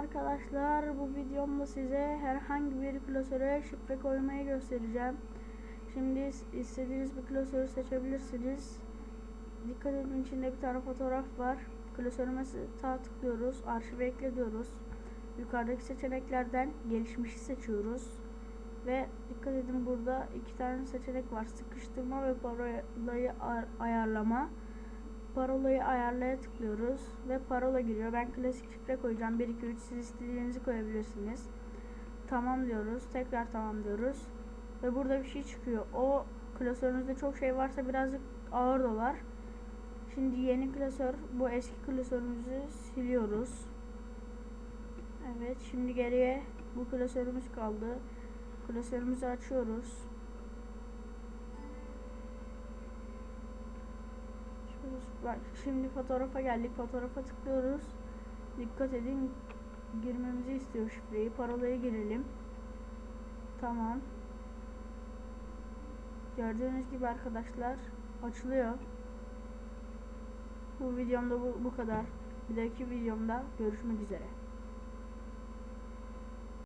arkadaşlar bu videomda size herhangi bir klasöre şifre koymayı göstereceğim. Şimdi is- istediğiniz bir klasörü seçebilirsiniz. Dikkat edin içinde bir tane fotoğraf var. Klasörüme sağ tıklıyoruz. Arşive ekle diyoruz. Yukarıdaki seçeneklerden gelişmişi seçiyoruz. Ve dikkat edin burada iki tane seçenek var. Sıkıştırma ve parolayı ar- ayarlama. Parolayı ayarlaya tıklıyoruz ve parola giriyor. Ben klasik şifre koyacağım. 1 2 3 siz istediğinizi koyabilirsiniz. Tamam diyoruz. Tekrar tamam diyoruz. Ve burada bir şey çıkıyor. O klasörünüzde çok şey varsa birazcık ağır dolar. Şimdi yeni klasör bu eski klasörümüzü siliyoruz. Evet şimdi geriye bu klasörümüz kaldı. Klasörümüzü açıyoruz. Bak şimdi fotoğrafa geldik. Fotoğrafa tıklıyoruz. Dikkat edin girmemizi istiyor şifreyi. Parolayı girelim. Tamam. Gördüğünüz gibi arkadaşlar açılıyor. Bu videomda bu, bu kadar. Bir dahaki videomda görüşmek üzere.